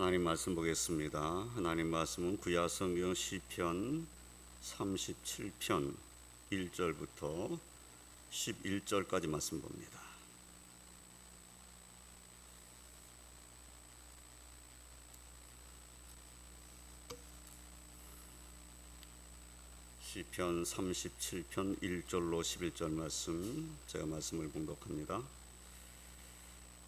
하나님 말씀 보겠습니다. 하나님 말씀은 구약 성경 시편 37편 1절부터 11절까지 말씀 봅니다. 시편 37편 1절로 11절 말씀 제가 말씀을 공독합니다.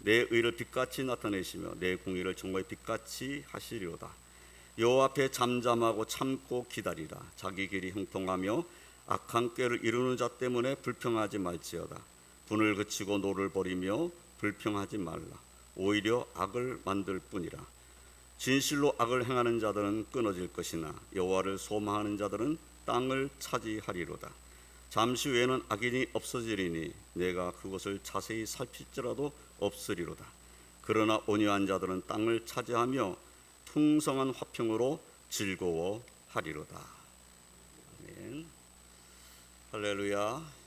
내 의를 빛같이 나타내시며 내 공의를 정말 빛같이 하시리로다. 여호와 앞에 잠잠하고 참고 기다리라. 자기 길이 형통하며 악한 꾀를 이루는 자 때문에 불평하지 말지어다. 분을 그치고 노를 버리며 불평하지 말라. 오히려 악을 만들 뿐이라. 진실로 악을 행하는 자들은 끊어질 것이나 여호와를 소망하는 자들은 땅을 차지하리로다. 잠시 후에는 악인이 없어지리니 내가 그것을 자세히 살필지라도 없으리로다. 그러나 온유한 자들은 땅을 차지하며 풍성한 화평으로 즐거워하리로다. 아멘. 할렐루야.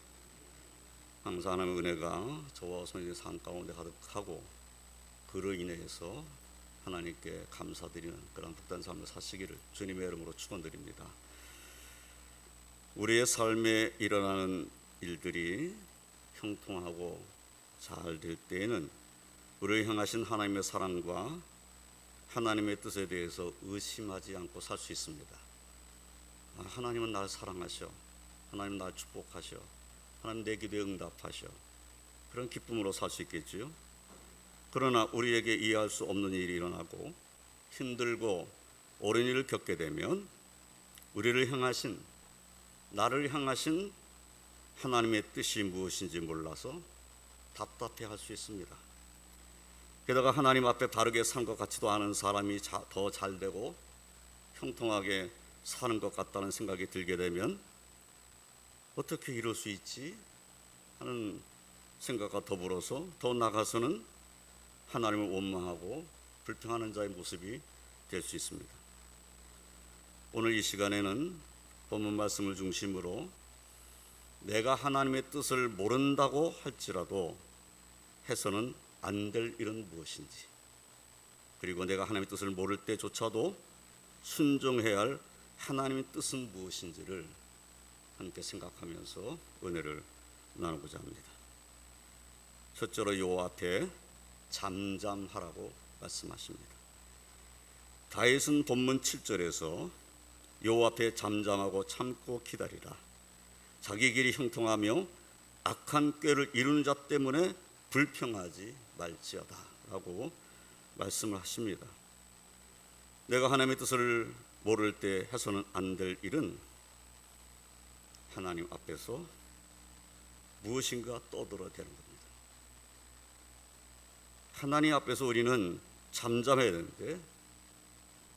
항상 하나님의 은혜가 저와 성령의 삶 가운데 가득하고 그로 인해서 하나님께 감사드리는 그런 복된 삶을 사시기를 주님의 이름으로 축원드립니다. 우리의 삶에 일어나는 일들이 형통하고 잘 될 때에는 우리를 향하신 하나님의 사랑과 하나님의 뜻에 대해서 의심하지 않고 살 수 있습니다. 아, 하나님은 나를 사랑하셔. 하나님 나를 축복하셔. 하나님 내 기도에 응답하셔. 그런 기쁨으로 살 수 있겠지요. 그러나 우리에게 이해할 수 없는 일이 일어나고 힘들고 옳은 일을 겪게 되면 우리를 향하신 나를 향하신 하나님의 뜻이 무엇인지 몰라서 답답해 할 수 있습니다. 게다가 하나님 앞에 바르게 산 것 같지도 않은 사람이 더 잘 되고 형통하게 사는 것 같다는 생각이 들게 되면 어떻게 이럴 수 있지? 하는 생각과 더불어서 더 나가서는 하나님을 원망하고 불평하는 자의 모습이 될 수 있습니다. 오늘 이 시간에는 본문 말씀을 중심으로 내가 하나님의 뜻을 모른다고 할지라도 해서는 안 될 일은 무엇인지 그리고 내가 하나님의 뜻을 모를 때조차도 순종해야 할 하나님의 뜻은 무엇인지를 함께 생각하면서 은혜를 나누고자 합니다. 첫째로 요 앞에 잠잠하라고 말씀하십니다. 다윗은 본문 7절에서 요 앞에 잠잠하고 참고 기다리라. 자기 길이 형통하며 악한 꾀를 이루는 자 때문에 불평하지 말지어다라고 말씀을 하십니다. 내가 하나님의 뜻을 모를 때 해서는 안 될 일은 하나님 앞에서 무엇인가 떠들어대는 겁니다. 하나님 앞에서 우리는 잠잠해야 되는데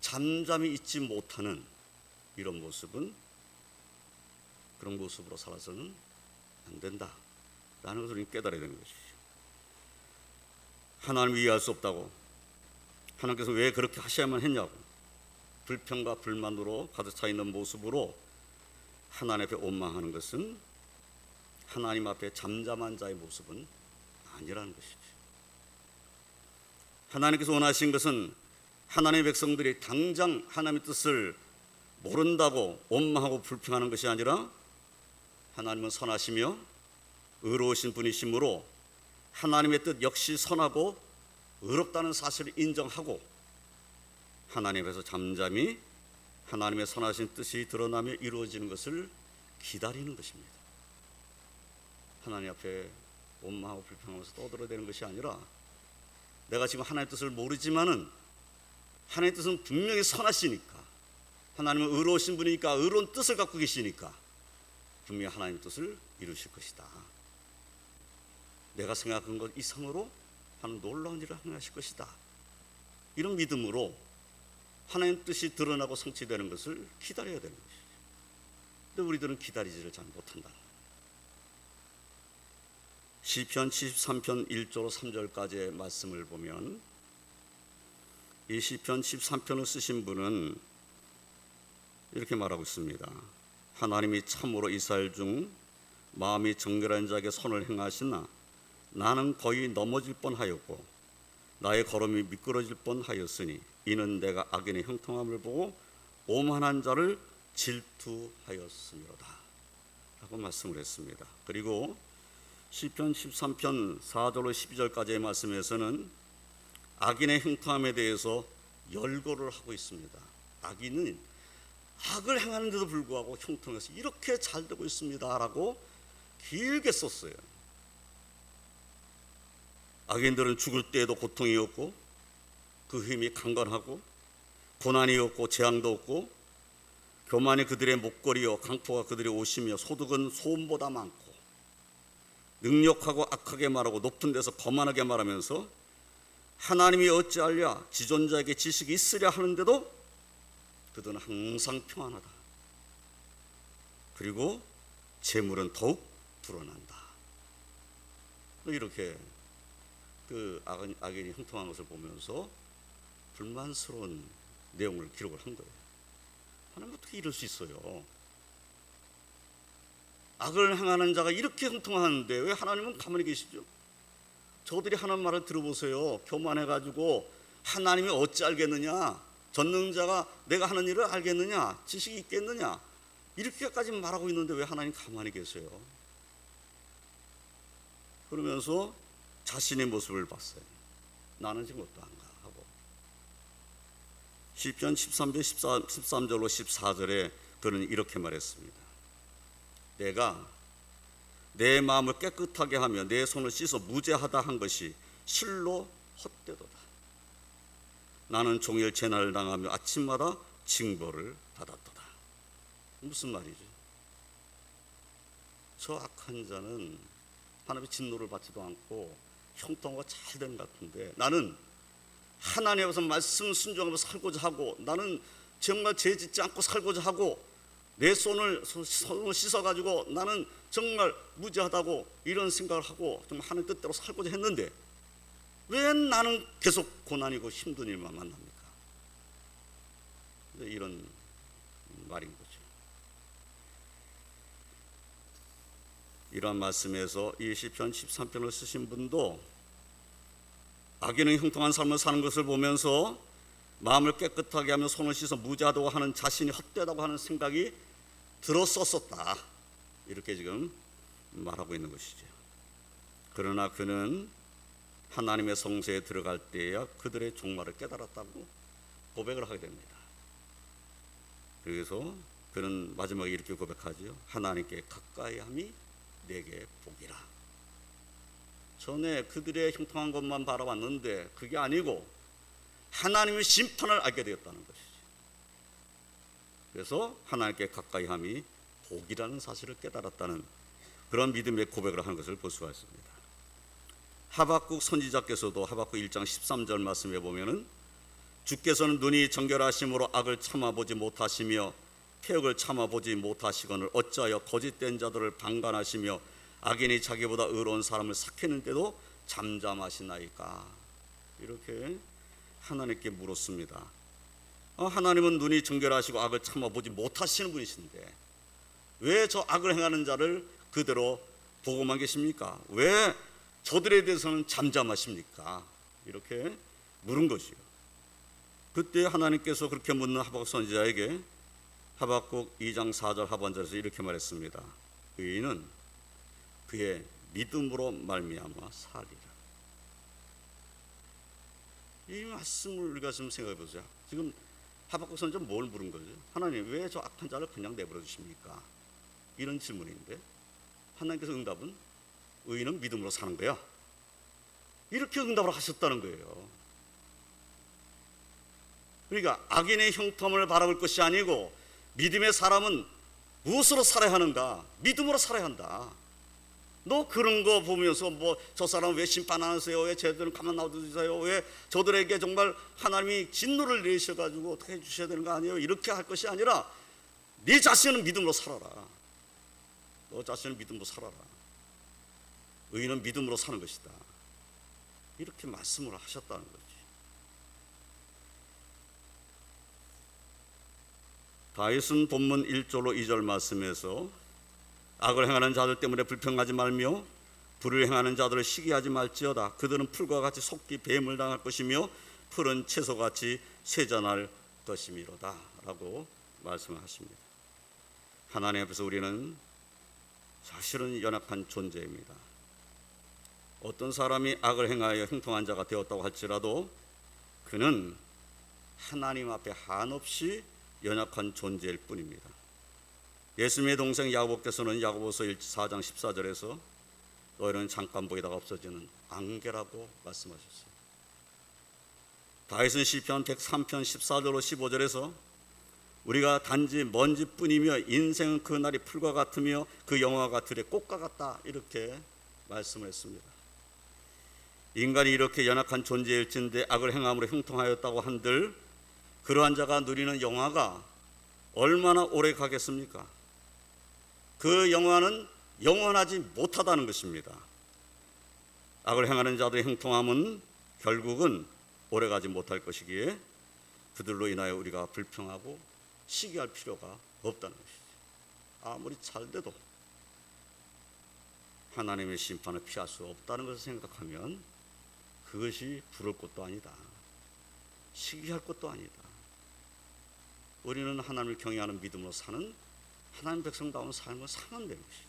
잠잠히 있지 못하는 이런 모습은 그런 모습으로 살아서는 안 된다 라는 것을 우리는 깨달아야 되는 것이죠. 하나님을 이해할 수 없다고 하나님께서 왜 그렇게 하셔야만 했냐고 불평과 불만으로 가득 차 있는 모습으로 하나님 앞에 원망하는 것은 하나님 앞에 잠잠한 자의 모습은 아니라는 것이죠. 하나님께서 원하신 것은 하나님의 백성들이 당장 하나님의 뜻을 모른다고 원망하고 불평하는 것이 아니라 하나님은 선하시며 의로우신 분이시므로 하나님의 뜻 역시 선하고 의롭다는 사실을 인정하고 하나님에서 잠잠히 하나님의 선하신 뜻이 드러나며 이루어지는 것을 기다리는 것입니다. 하나님 앞에 원망하고 불평하면서 떠들어대는 것이 아니라 내가 지금 하나님의 뜻을 모르지만은 하나님의 뜻은 분명히 선하시니까 하나님은 의로우신 분이니까 의로운 뜻을 갖고 계시니까 분명히 하나님의 뜻을 이루실 것이다. 내가 생각한 것 이상으로 하는 놀라운 일을 하실 것이다. 이런 믿음으로 하나님 뜻이 드러나고 성취되는 것을 기다려야 되는 것이죠. 근데 우리들은 기다리지를 잘 못한다. 시편 73편 1절 3절까지의 말씀을 보면 이 시편 13편을 쓰신 분은 이렇게 말하고 있습니다. 하나님이 참으로 이스라엘 중 마음이 정결한 자에게 손을 행하시나 나는 거의 넘어질 뻔하였고 나의 걸음이 미끄러질 뻔하였으니 이는 내가 악인의 형통함을 보고 오만한 자를 질투하였음이로다. 라고 말씀을 했습니다. 그리고 시편 13편 4절로 12절까지의 말씀에서는 악인의 형통함에 대해서 열거를 하고 있습니다. 악인은 악을 행하는데도 불구하고 형통해서 이렇게 잘 되고 있습니다라고 길게 썼어요. 악인들은 죽을 때에도 고통이 없고 그 힘이 강건하고 고난이 없고 재앙도 없고 교만이 그들의 목걸이요 강포가 그들의 옷이며 소득은 소음보다 많고 능력하고 악하게 말하고 높은 데서 거만하게 말하면서 하나님이 어찌하랴 지존자에게 지식이 있으랴 하는데도 그들은 항상 평안하다. 그리고 재물은 더욱 불어난다. 이렇게 그 악인, 악인이 형통한 것을 보면서 불만스러운 내용을 기록을 한 거예요. 하나님 어떻게 이럴 수 있어요? 악을 행하는 자가 이렇게 형통하는데 왜 하나님은 가만히 계시죠? 저들이 하는 말을 들어보세요. 교만해가지고 하나님이 어찌 알겠느냐? 전능자가 내가 하는 일을 알겠느냐? 지식이 있겠느냐? 이렇게까지 말하고 있는데 왜 하나님 가만히 계세요? 그러면서 자신의 모습을 봤어요. 나는 지금. 시편 13편 14, 13절로 14절에 그는 이렇게 말했습니다. 내가 내 마음을 깨끗하게 하며 내 손을 씻어 무죄하다 한 것이 실로 헛되도다. 나는 종일 재난을 당하며 아침마다 징벌을 받았도다. 무슨 말이죠? 저 악한 자는 하나님의 진노를 받지도 않고 형통하고 잘된것 같은데 나는 하나님 앞에서 말씀 순종하며 살고자 하고 나는 정말 죄 짓지 않고 살고자 하고 내 손을 씻어 가지고 나는 정말 무지하다고 이런 생각을 하고 좀 하는 뜻대로 살고자 했는데 왜 나는 계속 고난이고 힘든 일만 만납니까? 이런 말인 거죠. 이러한 말씀에서 이 시편 13편을 쓰신 분도 악인은 형통한 삶을 사는 것을 보면서 마음을 깨끗하게 하며 손을 씻어 무지하다고 하는 자신이 헛되다고 하는 생각이 들었었었다. 이렇게 지금 말하고 있는 것이죠. 그러나 그는 하나님의 성소에 들어갈 때야 그들의 종말을 깨달았다고 고백을 하게 됩니다. 그래서 그는 마지막에 이렇게 고백하죠. 하나님께 가까이함이 내게 복이라. 전에 그들의 형통한 것만 바라봤는데 그게 아니고 하나님의 심판을 알게 되었다는 것이죠. 그래서 하나님께 가까이함이 복이라는 사실을 깨달았다는 그런 믿음의 고백을 하는 것을 볼 수가 있습니다. 하박국 선지자께서도 하박국 1장 13절 말씀에 보면은 주께서는 눈이 정결하심으로 악을 참아보지 못하시며 태역을 참아보지 못하시거늘 어찌하여 거짓된 자들을 방관하시며 악인이 자기보다 의로운 사람을 삭히는데도 잠잠하시나이까 이렇게 하나님께 물었습니다. 어, 하나님은 눈이 정결하시고 악을 참아보지 못하시는 분이신데 왜 저 악을 행하는 자를 그대로 보고만 계십니까? 왜 저들에 대해서는 잠잠하십니까? 이렇게 물은 것이요. 그때 하나님께서 그렇게 묻는 하박국 선지자에게 하박국 2장 4절 하반절에서 이렇게 말했습니다. 의인은 그의 믿음으로 말미암아 살리라. 이 말씀을 우리가 좀 생각해 보자. 지금 하박국 선지자 뭘 물은 거죠? 하나님 왜 저 악한 자를 그냥 내버려 두십니까? 이런 질문인데 하나님께서 응답은 의인은 믿음으로 사는 거야. 이렇게 응답을 하셨다는 거예요. 그러니까 악인의 형통을 바라볼 것이 아니고 믿음의 사람은 무엇으로 살아야 하는가? 믿음으로 살아야 한다. 너 그런 거 보면서 뭐 저 사람 왜 심판 안 하세요? 왜 쟤들은 가만 놔두세요? 왜 저들에게 정말 하나님이 진노를 내리셔가지고 어떻게 해주셔야 되는 거 아니에요? 이렇게 할 것이 아니라 네 자신은 믿음으로 살아라. 너 자신은 믿음으로 살아라. 의인은 믿음으로 사는 것이다. 이렇게 말씀을 하셨다는 거지. 다윗은 본문 1절로 2절 말씀에서 악을 행하는 자들 때문에 불평하지 말며 불을 행하는 자들을 시기하지 말지어다 그들은 풀과 같이 속기 뱀을 당할 것이며 풀은 채소같이 쇠잔할 것이미로다 라고 말씀하십니다 하나님 앞에서 우리는 사실은 연약한 존재입니다 어떤 사람이 악을 행하여 형통한 자가 되었다고 할지라도 그는 하나님 앞에 한없이 연약한 존재일 뿐입니다. 예수님의 동생 야고보께서는 야고보서 4장 14절에서 너희는 잠깐 보이다가 없어지는 안개라고 말씀하셨어요. 다윗은 시편 103편 14절로 15절에서 우리가 단지 먼지뿐이며 인생은 그 날이 풀과 같으며 그 영화가 들의 꽃과 같다 이렇게 말씀을 했습니다. 인간이 이렇게 연약한 존재일진데 악을 행함으로 형통하였다고 한들 그러한 자가 누리는 영화가 얼마나 오래 가겠습니까? 그 영화는 영원하지 못하다는 것입니다. 악을 행하는 자들의 형통함은 결국은 오래 가지 못할 것이기에 그들로 인하여 우리가 불평하고 시기할 필요가 없다는 것이죠. 아무리 잘 돼도 하나님의 심판을 피할 수 없다는 것을 생각하면 그것이 부를 것도 아니다. 시기할 것도 아니다. 우리는 하나님을 경외하는 믿음으로 사는 하나님 백성다운 삶을 사는 되는 것이죠.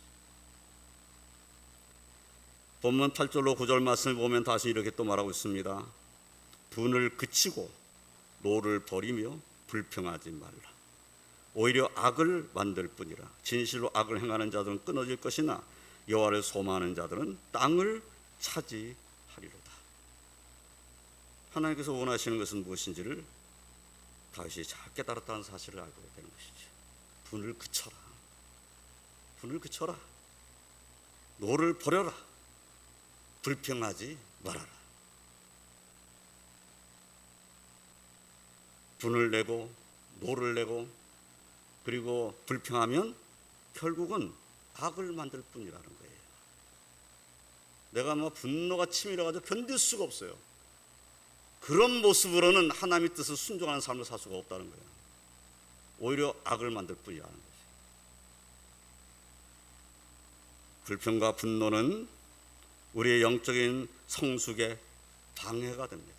본문 8절로 9절 말씀을 보면 다시 이렇게 또 말하고 있습니다. 분을 그치고 노를 버리며 불평하지 말라. 오히려 악을 만들 뿐이라. 진실로 악을 행하는 자들은 끊어질 것이나 여호와를 소망하는 자들은 땅을 차지하리로다. 하나님께서 원하시는 것은 무엇인지를 다윗이 잘 깨달았다는 사실을 알게 되는 것이죠. 분을 그쳐라. 분을 그쳐라. 노를 버려라. 불평하지 말아라. 분을 내고 노를 내고 그리고 불평하면 결국은 악을 만들 뿐이라는 거예요. 내가 뭐 분노가 치밀어 가지고 견딜 수가 없어요. 그런 모습으로는 하나님의 뜻을 순종하는 삶을 살 수가 없다는 거예요. 오히려 악을 만들 뿐이라는 거죠. 불평과 분노는 우리의 영적인 성숙에 방해가 됩니다.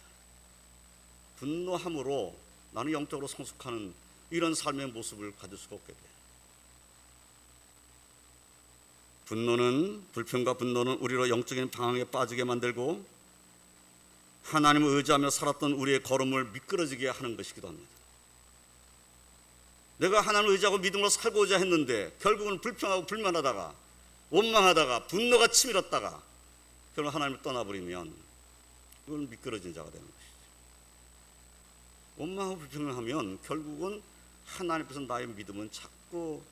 분노함으로 나는 영적으로 성숙하는 이런 삶의 모습을 가질 수가 없게 돼요. 분노는 불평과 분노는 우리로 영적인 방황에 빠지게 만들고 하나님을 의지하며 살았던 우리의 걸음을 미끄러지게 하는 것이기도 합니다. 내가 하나님을 의지하고 믿음으로 살고자 했는데 결국은 불평하고 불만하다가 원망하다가 분노가 치밀었다가 결국 하나님을 떠나버리면 그건 미끄러진 자가 되는 것이죠. 원망하고 불평을 하면 결국은 하나님께서 나의 믿음은 자꾸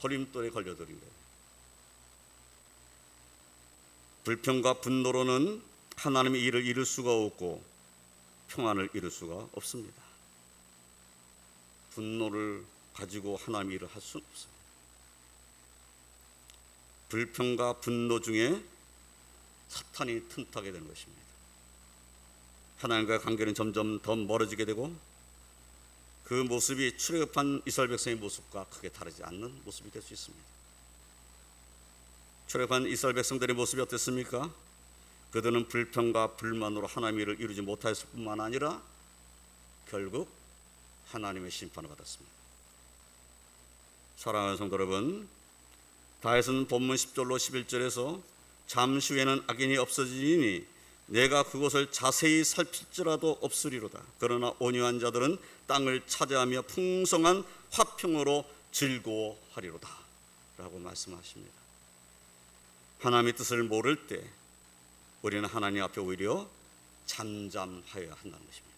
걸림돌에 걸려들인 거예요. 불평과 분노로는 하나님의 일을 이룰 수가 없고 평안을 이룰 수가 없습니다. 분노를 가지고 하나님의 일을 할 수는 없어요. 불평과 분노 중에 사탄이 틈타게 되는 것입니다. 하나님과의 관계는 점점 더 멀어지게 되고 그 모습이 출애굽한 이스라엘 백성의 모습과 크게 다르지 않는 모습이 될 수 있습니다. 출애굽한 이스라엘 백성들의 모습이 어땠습니까? 그들은 불평과 불만으로 하나님의 일을 이루지 못하였을 뿐만 아니라 결국 하나님의 심판을 받았습니다. 사랑하는 성도 여러분, 다윗은 본문 10절로 11절에서 잠시 후에는 악인이 없어지니 내가 그곳을 자세히 살필지라도 없으리로다. 그러나 온유한 자들은 땅을 차지하며 풍성한 화평으로 즐거워하리로다. 라고 말씀하십니다. 하나님의 뜻을 모를 때 우리는 하나님 앞에 오히려 잠잠하여야 한다는 것입니다.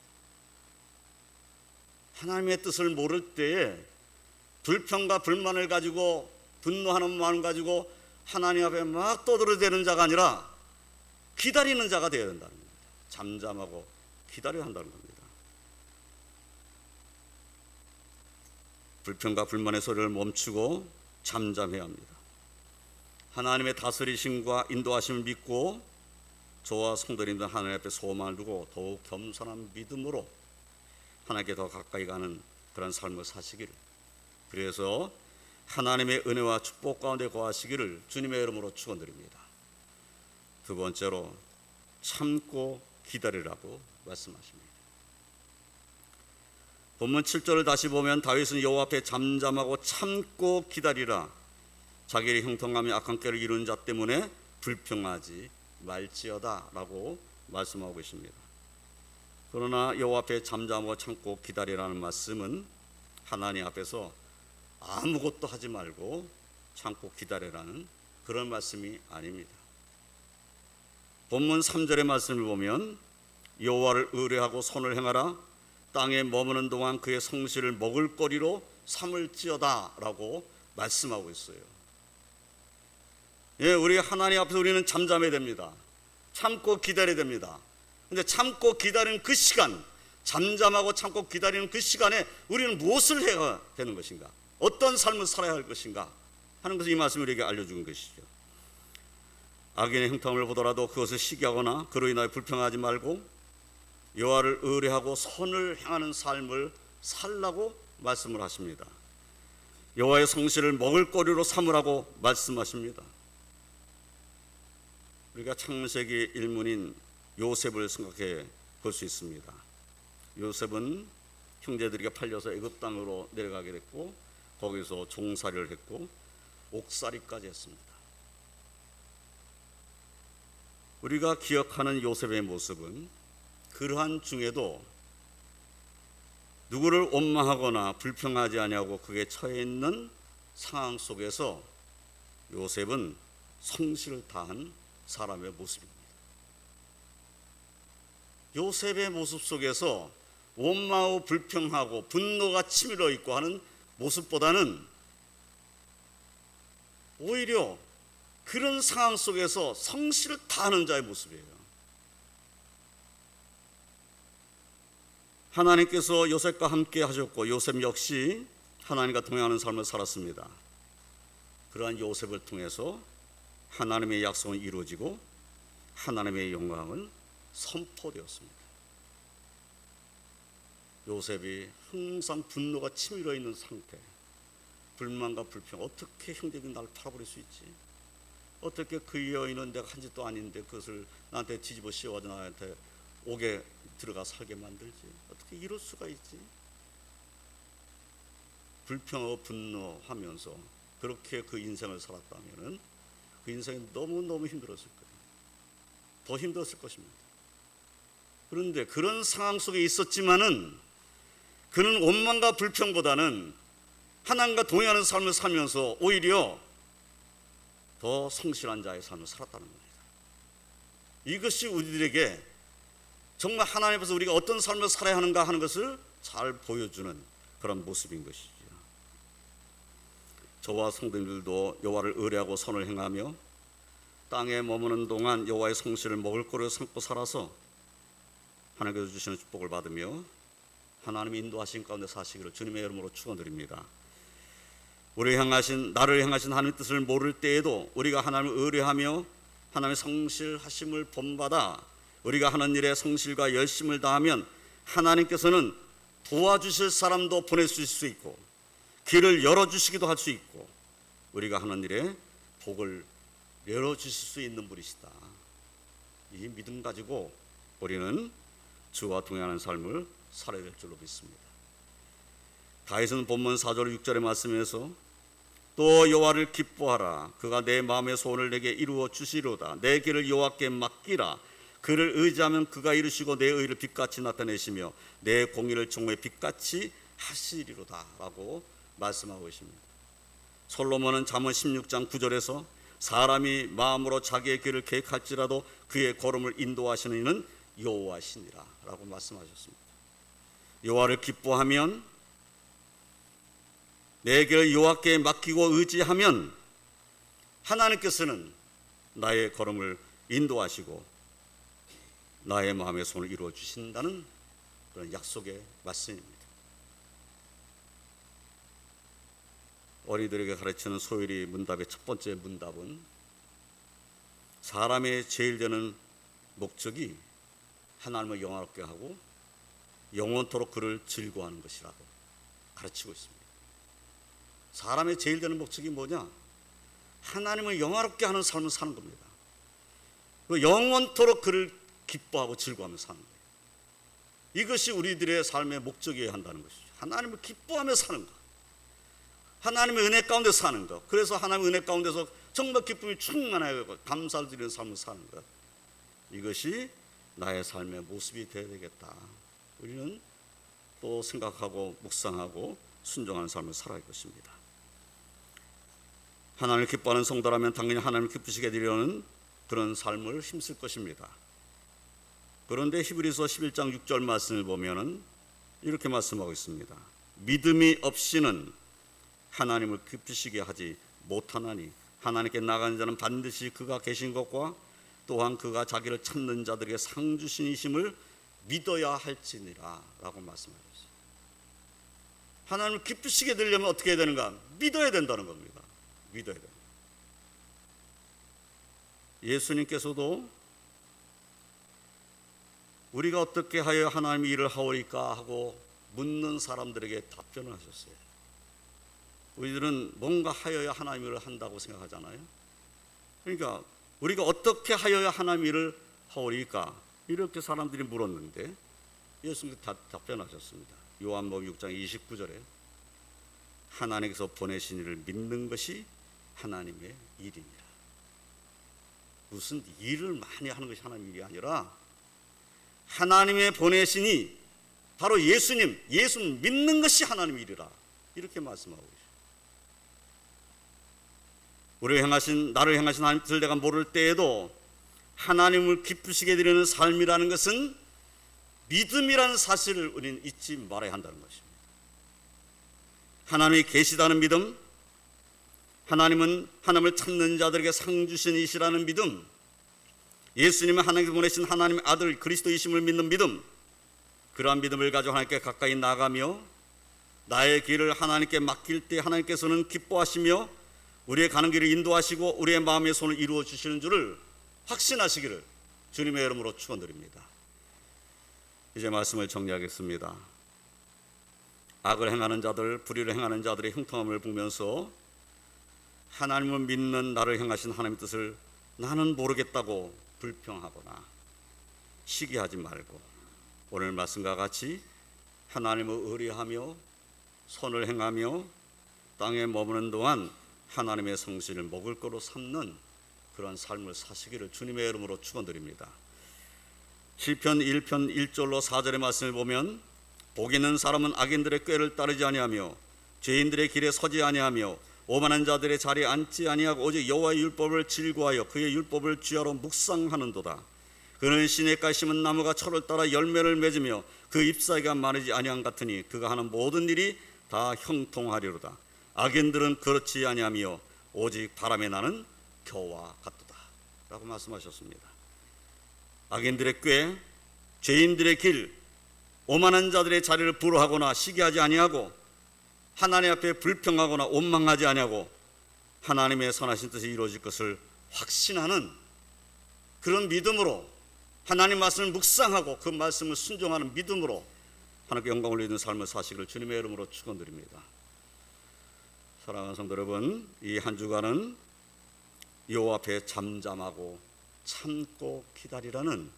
하나님의 뜻을 모를 때에 불평과 불만을 가지고 분노하는 마음을 가지고 하나님 앞에 막 떠들어대는 자가 아니라 기다리는 자가 되어야 된다는 겁니다. 잠잠하고 기다려야 한다는 겁니다. 불평과 불만의 소리를 멈추고 잠잠해야 합니다. 하나님의 다스리심과 인도하심을 믿고 저와 성도님들 하나님 앞에 소망을 두고 더욱 겸손한 믿음으로 하나님께 더 가까이 가는 그런 삶을 사시기를 그래서 하나님의 은혜와 축복 가운데 거하시기를 주님의 이름으로 축원드립니다. 두 번째로 참고 기다리라고 말씀하십니다. 본문 7절을 다시 보면 다윗은 여호와 앞에 잠잠하고 참고 기다리라 자기의 형통함이 악한 꾀를 이루는 자 때문에 불평하지 말지어다라고 말씀하고 계십니다. 그러나 여호와 앞에 잠잠하고 참고 기다리라는 말씀은 하나님 앞에서 아무것도 하지 말고 참고 기다리라는 그런 말씀이 아닙니다. 본문 3절의 말씀을 보면 여호와를 의뢰하고 손을 행하라 땅에 머무는 동안 그의 성실을 먹을 거리로 삼을지어다라고 말씀하고 있어요. 예, 우리 하나님 앞에서 우리는 잠잠해야 됩니다. 참고 기다려야 됩니다. 근데 참고 기다리는 그 시간, 잠잠하고 참고 기다리는 그 시간에 우리는 무엇을 해야 되는 것인가? 어떤 삶을 살아야 할 것인가? 하는 것을 이 말씀을 우리에게 알려주는 것이죠. 악인의 형통을 보더라도 그것을 시기하거나 그로 인하여 불평하지 말고 여호와를 의뢰하고 선을 행하는 삶을 살라고 말씀을 하십니다. 여호와의 성실을 먹을 거리로 삼으라고 말씀하십니다. 우리가 창세기 일문인 요셉을 생각해 볼 수 있습니다. 요셉은 형제들에게 팔려서 애굽 땅으로 내려가게 됐고 거기서 종살이를 했고 옥살이까지 했습니다. 우리가 기억하는 요셉의 모습은 그러한 중에도 누구를 원망하거나 불평하지 아니하고 그게 처해 있는 상황 속에서 요셉은 성실을 다한 사람의 모습입니다. 요셉의 모습 속에서 원망하고 불평하고 분노가 치밀어 있고 하는 모습보다는 오히려 그런 상황 속에서 성실을 다하는 자의 모습이에요. 하나님께서 요셉과 함께 하셨고 요셉 역시 하나님과 동행하는 삶을 살았습니다. 그러한 요셉을 통해서 하나님의 약속은 이루어지고 하나님의 영광은 선포되었습니다. 요셉이 항상 분노가 치밀어 있는 상태, 불만과 불평, 어떻게 형제들이 나를 팔아버릴 수 있지? 어떻게 그 여인은 내가 한 짓도 아닌데 그것을 나한테 뒤집어 씌워가지고 나한테 옥에 들어가 살게 만들지? 어떻게 이럴 수가 있지? 불평하고 분노하면서 그렇게 그 인생을 살았다면은 그 인생이 너무너무 힘들었을 거예요. 더 힘들었을 것입니다. 그런데 그런 상황 속에 있었지만은 그는 원망과 불평보다는 하나님과 동행하는 삶을 살면서 오히려 더 성실한 자의 삶을 살았다는 겁니다. 이것이 우리들에게 정말 하나님 앞에서 우리가 어떤 삶을 살아야 하는가 하는 것을 잘 보여주는 그런 모습인 것이죠. 저와 성도님들도 여호와를 의뢰하고 선을 행하며 땅에 머무는 동안 여호와의 성실을 먹을 거를 삼고 살아서 하나님께서 주시는 축복을 받으며 하나님 인도하신 가운데 사시기를 주님의 이름으로 축원드립니다. 우리 향하신 나를 향하신 하나님 뜻을 모를 때에도 우리가 하나님을 의뢰하며 하나님의 성실하심을 본받아 우리가 하는 일에 성실과 열심을 다하면 하나님께서는 도와주실 사람도 보내실 수 있고 길을 열어주시기도 할 수 있고 우리가 하는 일에 복을 열어주실 수 있는 분이시다. 이 믿음 가지고 우리는 주와 동행하는 삶을 살아야 될 줄로 믿습니다. 다윗은 본문 4절 6절의 말씀에서 또 여호와를 기뻐하라 그가 내 마음의 소원을 내게 이루어 주시로다 내 길을 여호와께 맡기라 그를 의지하면 그가 이루시고 내 의를 빛같이 나타내시며 내 공의를 정오의 빛같이 하시리로다라고 말씀하고 계십니다. 솔로몬은 잠언 16장 9절에서 사람이 마음으로 자기의 길을 계획할지라도 그의 걸음을 인도하시는 이는 여호와시니라라고 말씀하셨습니다. 여호와를 기뻐하면 내 길을 여호와께 맡기고 의지하면 하나님께서는 나의 걸음을 인도하시고 나의 마음의 손을 이루어 주신다는 그런 약속의 말씀입니다. 어린이들에게 가르치는 소율이 문답의 첫 번째 문답은 사람의 제일 되는 목적이 하나님을 영화롭게 하고 영원토록 그를 즐거워하는 것이라고 가르치고 있습니다. 사람의 제일 되는 목적이 뭐냐? 하나님을 영화롭게 하는 삶을 사는 겁니다. 그 영원토록 그를 기뻐하고 즐거워하며 사는 거예요. 이것이 우리들의 삶의 목적이어야 한다는 것이죠. 하나님을 기뻐하며 사는 것. 하나님의 은혜 가운데 사는 것. 그래서 하나님의 은혜 가운데서 정말 기쁨이 충만하고 감사를 드리는 삶을 사는 것. 이것이 나의 삶의 모습이 되어야 되겠다. 우리는 또 생각하고 묵상하고 순종하는 삶을 살아갈 것입니다. 하나님을 기뻐하는 성도라면 당연히 하나님을 기쁘시게 되려는 그런 삶을 힘쓸 것입니다. 그런데 히브리서 11장 6절 말씀을 보면은 이렇게 말씀하고 있습니다. 믿음이 없이는 하나님을 기쁘시게 하지 못하나니 하나님께 나가는 자는 반드시 그가 계신 것과 또한 그가 자기를 찾는 자들에게 상 주신이심을 믿어야 할지니라 라고 말씀하셨어요. 하나님을 기쁘시게 되려면 어떻게 해야 되는가? 믿어야 된다는 겁니다. 믿어야 됩니다. 예수님께서도 우리가 어떻게 하여 하나님의 일을 하오리까 하고 묻는 사람들에게 답변을 하셨어요. 우리들은 뭔가 하여야 하나님 일을 한다고 생각하잖아요. 그러니까 우리가 어떻게 하여야 하나님 일을 하오리까 이렇게 사람들이 물었는데 예수님께서 답변하셨습니다. 요한복음 6장 29절에 하나님께서 보내신 일을 믿는 것이 하나님의 일입니다. 무슨 일을 많이 하는 것이 하나님 일이 아니라 하나님의 보내신이 바로 예수님, 예수 믿는 것이 하나님 일이라 이렇게 말씀하고. 우리를 행하신 나를 행하신 하나님 뜻을 내가 모를 때에도 하나님을 기쁘시게 드리는 삶이라는 것은 믿음이라는 사실을 우리는 잊지 말아야 한다는 것입니다. 하나님이 계시다는 믿음, 하나님은 하나님을 찾는 자들에게 상 주신 이시라는 믿음, 예수님은 하나님께 보내신 하나님의 아들 그리스도이심을 믿는 믿음, 그러한 믿음을 가지고 하나님께 가까이 나가며 나의 길을 하나님께 맡길 때 하나님께서는 기뻐하시며 우리의 가는 길을 인도하시고 우리의 마음의 손을 이루어 주시는 줄을 확신하시기를 주님의 이름으로 축원드립니다. 이제 말씀을 정리하겠습니다. 악을 행하는 자들, 불의를 행하는 자들의 형통함을 보면서 하나님을 믿는 나를 행하신 하나님의 뜻을 나는 모르겠다고 불평하거나 시기하지 말고 오늘 말씀과 같이 하나님을 의뢰하며 선을 행하며 땅에 머무는 동안 하나님의 성신을 먹을 거로 삼는 그런 삶을 사시기를 주님의 이름으로 축원드립니다. 시편 1편 1절로 4절의 말씀을 보면 복 있는 사람은 악인들의 꾀를 따르지 아니하며 죄인들의 길에 서지 아니하며 오만한 자들의 자리에 앉지 아니하고 오직 여호와의 율법을 즐거하여 그의 율법을 주야로 묵상하는도다. 그는 시냇가 심은 나무가 철을 따라 열매를 맺으며 그 잎사귀가 마르지 아니한 같으니 그가 하는 모든 일이 다 형통하리로다. 악인들은 그렇지 아니하며 오직 바람에 나는 겨와 같도다. 라고 말씀하셨습니다. 악인들의 꾀, 죄인들의 길, 오만한 자들의 자리를 부러하거나 시기하지 아니하고 하나님 앞에 불평하거나 원망하지 아니하고 하나님의 선하신 뜻이 이루어질 것을 확신하는 그런 믿음으로 하나님 말씀을 묵상하고 그 말씀을 순종하는 믿음으로 하나님께 영광을 올리는 삶을 사시기를 주님의 이름으로 축원드립니다. 사랑하는 성도 여러분, 이 한 주간은 여호와 앞에 잠잠하고 참고 기다리라는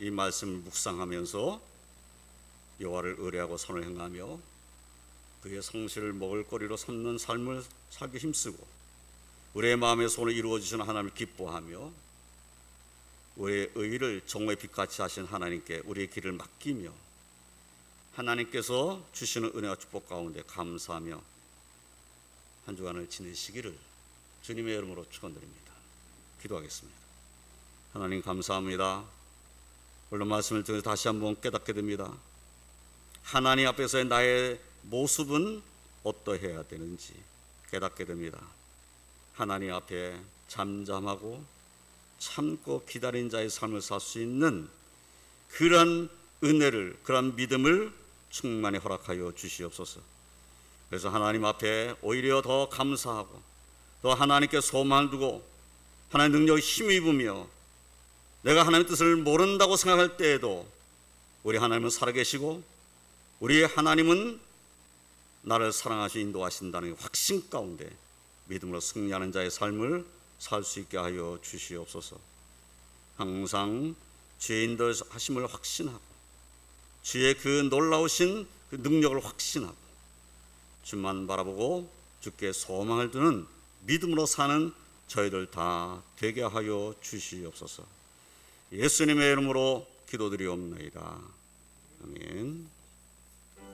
이 말씀을 묵상하면서 여호와를 의뢰하고 선을 행하며 그의 성실을 먹을 거리로 삼는 삶을 살기 힘쓰고 우리의 마음의 손을 이루어 주시는 하나님을 기뻐하며 우리의 의를 정오의 빛같이 하신 하나님께 우리의 길을 맡기며 하나님께서 주시는 은혜와 축복 가운데 감사하며 한 주간을 지내시기를 주님의 이름으로 축원드립니다. 기도하겠습니다. 하나님 감사합니다. 오늘 말씀을 통해서 다시 한번 깨닫게 됩니다. 하나님 앞에서의 나의 모습은 어떠해야 되는지 깨닫게 됩니다. 하나님 앞에 잠잠하고 참고 기다린 자의 삶을 살 수 있는 그러한 은혜를 그러한 믿음을 충만히 허락하여 주시옵소서. 그래서 하나님 앞에 오히려 더 감사하고 또 하나님께 소망을 두고 하나님 능력에 힘입으며 내가 하나님의 뜻을 모른다고 생각할 때에도 우리 하나님은 살아계시고 우리 하나님은 나를 사랑하시 인도하신다는 확신 가운데 믿음으로 승리하는 자의 삶을 살 수 있게 하여 주시옵소서. 항상 죄인들 하심을 확신하고 주의 그 놀라우신 그 능력을 확신하고 주만 바라보고 주께 소망을 두는 믿음으로 사는 저희들 다 되게 하여 주시옵소서. 예수님의 이름으로 기도드리옵나이다. 아멘.